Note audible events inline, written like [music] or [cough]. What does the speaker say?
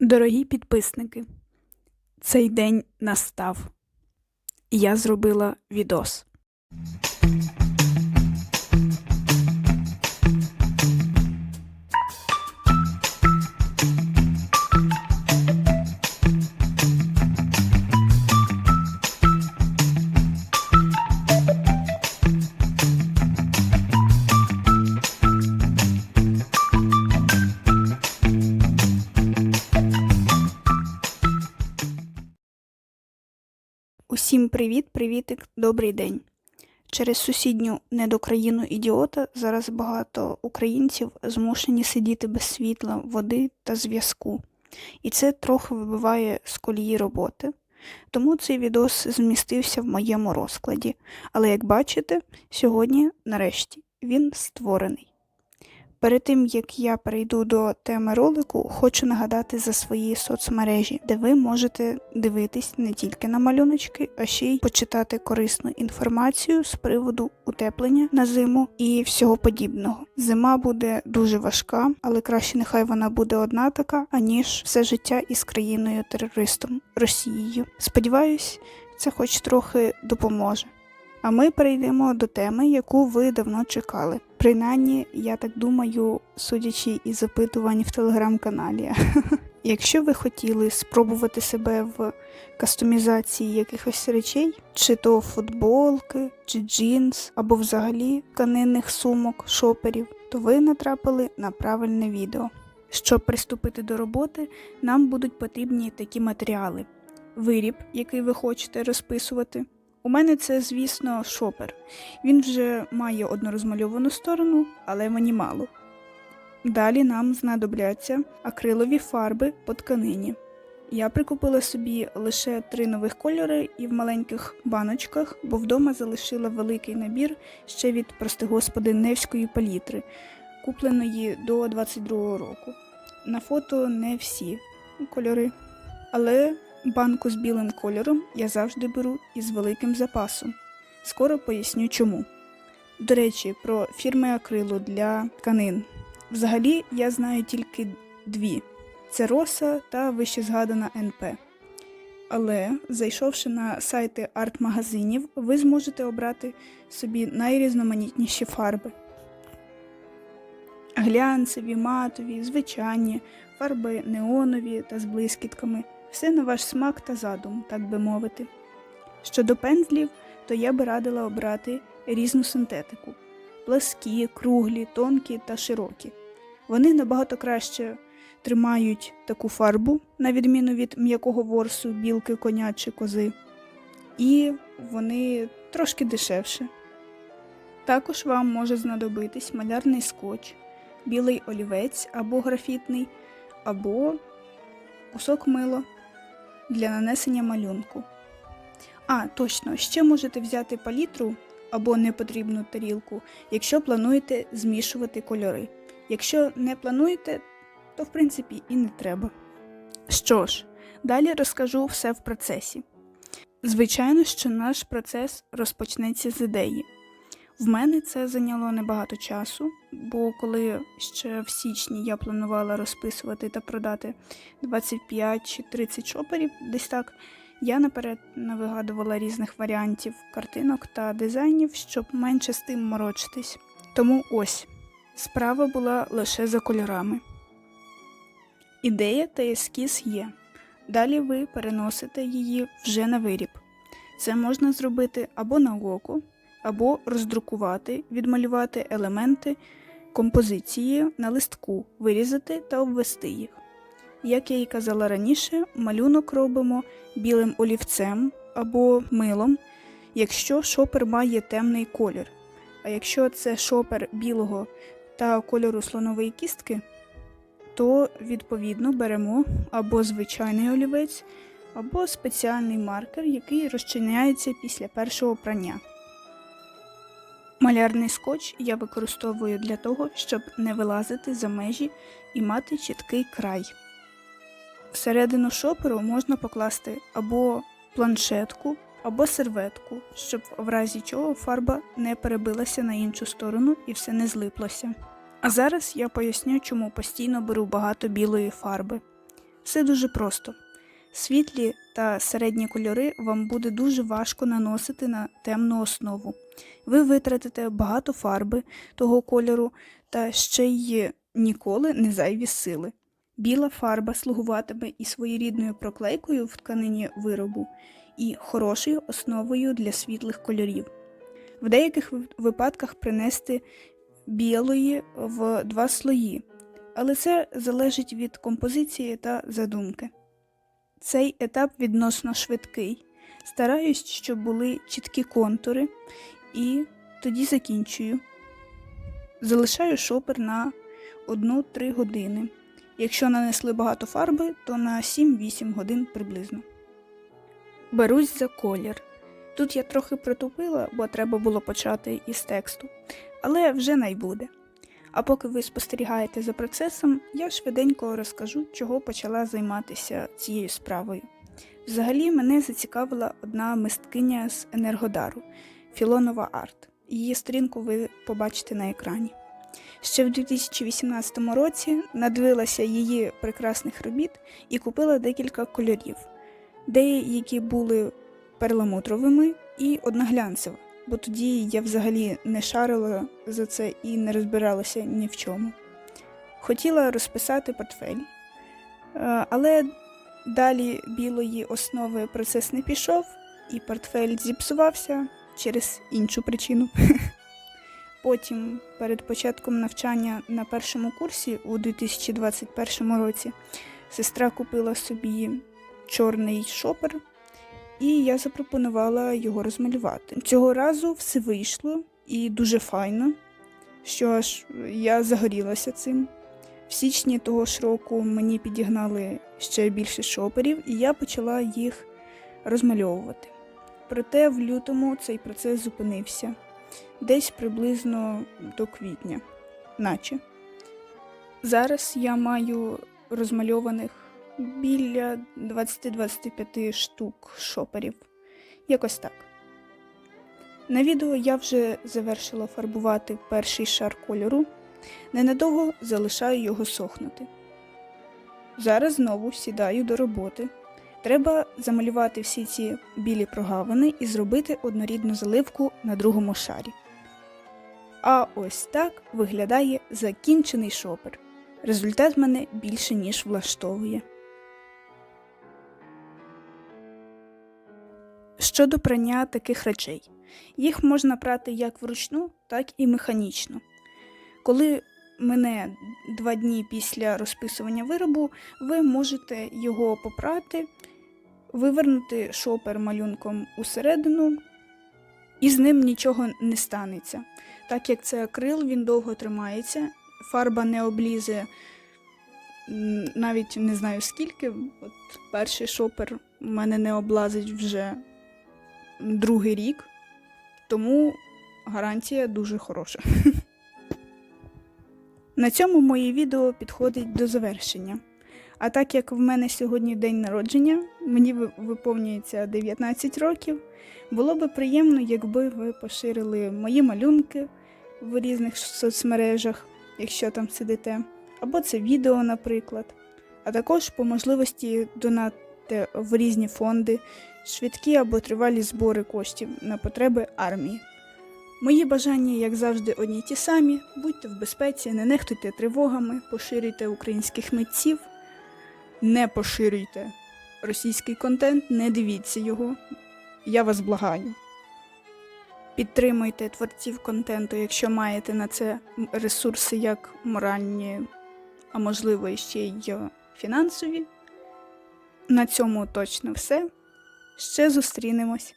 Дорогі підписники, цей день настав. І я зробила відос. Привіт, привітик, добрий день. Через сусідню недокраїну ідіота зараз багато українців змушені сидіти без світла, води та зв'язку. І це трохи вибиває з колії роботи. Тому цей відос змістився в моєму розкладі. Але як бачите, сьогодні, нарешті, він створений. Перед тим як я перейду до теми ролику, хочу нагадати за свої соцмережі, де ви можете дивитись не тільки на малюночки, а ще й почитати корисну інформацію з приводу утеплення на зиму і всього подібного. Зима буде дуже важка, але краще нехай вона буде одна така, аніж все життя із країною терористом Росією. Сподіваюсь, це хоч трохи допоможе. А ми перейдемо до теми, яку ви давно чекали. Принаймні, я так думаю, судячи із запитувань в телеграм-каналі. [laughs] Якщо ви хотіли спробувати себе в кастомізації якихось речей, чи то футболки, чи джинс, або взагалі тканинних сумок, шоперів, то ви натрапили на правильне відео. Щоб приступити до роботи, нам будуть потрібні такі матеріали: виріб, який ви хочете розписувати. У мене це, звісно, шопер. Він вже має одну розмальовану сторону, але мені мало. Далі нам знадобляться акрилові фарби по тканині. Я прикупила собі лише три нових кольори і в маленьких баночках, бо вдома залишила великий набір ще від, прости господи, Невської палітри, купленої до 22-го року. На фото не всі кольори, але Банку з білим кольором я завжди беру із великим запасом. Скоро поясню чому. До речі, про фірми акрилу для тканин. Взагалі я знаю тільки дві: це Роса та вище згадана НП. Але, зайшовши на сайти арт-магазинів, ви зможете обрати собі найрізноманітніші фарби. Глянцеві, матові, звичайні, фарби неонові та з блискітками все на ваш смак та задум, так би мовити. Щодо пензлів, то я би радила обрати різну синтетику пласкі, круглі, тонкі та широкі. Вони набагато краще тримають таку фарбу, на відміну від м'якого ворсу, білки, коня чи кози, і вони трошки дешевше. Також вам може знадобитись малярний скотч, білий олівець або графітний, або кусок мила для нанесення малюнку. А, точно, ще можете взяти палітру або непотрібну тарілку, якщо плануєте змішувати кольори. Якщо не плануєте, то в принципі і не треба. Що ж, далі розкажу все в процесі. Звичайно, що наш процес розпочнеться з ідеї. В мене це зайняло небагато часу, бо коли ще в січні я планувала розписувати та продати 25 чи 30 шоперів, десь так, я наперед навигадувала різних варіантів картинок та дизайнів, щоб менше з тим морочитись. Тому ось справа була лише за кольорами. Ідея та ескіз є. Далі ви переносите її вже на виріб. Це можна зробити або на око, або роздрукувати, відмалювати елементи композиції на листку, вирізати та обвести їх. Як я і казала раніше, малюнок робимо білим олівцем або милом, якщо шопер має темний колір. А якщо це шопер білого та кольору слонової кістки, то відповідно беремо або звичайний олівець, або спеціальний маркер, який розчиняється після першого прання. Малярний скотч я використовую для того, щоб не вилазити за межі і мати чіткий край. Всередину шоперу можна покласти або планшетку, або серветку, щоб в разі чого фарба не перебилася на іншу сторону і все не злиплося. А зараз я поясню, чому постійно беру багато білої фарби. Все дуже просто. Світлі та середні кольори вам буде дуже важко наносити на темну основу. Ви витратите багато фарби того кольору та ще й ніколи не зайві сили. Біла фарба слугуватиме і своєрідною проклейкою в тканині виробу, і хорошою основою для світлих кольорів. В деяких випадках принести білої в два слої, але це залежить від композиції та задумки. Цей етап відносно швидкий. Стараюсь, щоб були чіткі контури, і тоді закінчую. Залишаю шопер на 1-3 години. Якщо нанесли багато фарби, то на 7-8 годин приблизно. Берусь за колір. Тут я трохи притупила, бо треба було почати із тексту, але вже найбуде. А поки ви спостерігаєте за процесом, я швиденько розкажу, чого почала займатися цією справою. Взагалі мене зацікавила одна мисткиня з Енергодару Філонова Арт. Її сторінку ви побачите на екрані. Ще в 2018 році надивилася її прекрасних робіт і купила декілька кольорів. Деякі були перламутровими і одноглянцевими, бо тоді я взагалі не шарила за це і не розбиралася ні в чому. Хотіла розписати портфель, Е, але далі білої основи процес не пішов, і портфель зіпсувався через іншу причину. [laughs] Потім, перед початком навчання на першому курсі у 2021 році, сестра купила собі чорний шопер, і я запропонувала його розмалювати. Цього разу все вийшло і дуже файно, що аж я загорілася цим. В січні того ж року мені підігнали ще більше шоперів, і я почала їх розмальовувати. Проте в лютому цей процес зупинився десь приблизно до квітня, наче. Зараз я маю розмальованих біля 20-25 штук шоперів. Якось так. На відео я вже завершила фарбувати перший шар кольору, ненадовго залишаю його сохнути. Зараз знову сідаю до роботи. Треба замалювати всі ці білі прогавини і зробити однорідну заливку на другому шарі. А ось так виглядає закінчений шопер. Результат мене більше ніж влаштовує. Щодо прання таких речей, їх можна прати як вручну, так і механічно. Коли мине два дні після розписування виробу, ви можете його попрати, вивернути шопер малюнком усередину, і з ним нічого не станеться. Так як це акрил, він довго тримається, фарба не облізе навіть не знаю скільки. От перший шопер у мене не облазить вже другий рік, тому гарантія дуже хороша. [laughs] На цьому моє відео підходить до завершення. А так як в мене сьогодні день народження, мені виповнюється 19 років, було би приємно, якби ви поширили мої малюнки в різних соцмережах, якщо там сидите, або це відео, наприклад. А також по можливості донатити в різні фонди, швидкі або тривалі збори коштів на потреби армії. Мої бажання, як завжди, одні й ті самі. Будьте в безпеці, не нехтуйте тривогами, поширюйте українських митців, не поширюйте російський контент, не дивіться його. Я вас благаю. Підтримуйте творців контенту, якщо маєте на це ресурси як моральні, а можливо ще й е, фінансові. На цьому точно все. Ще зустрінемось.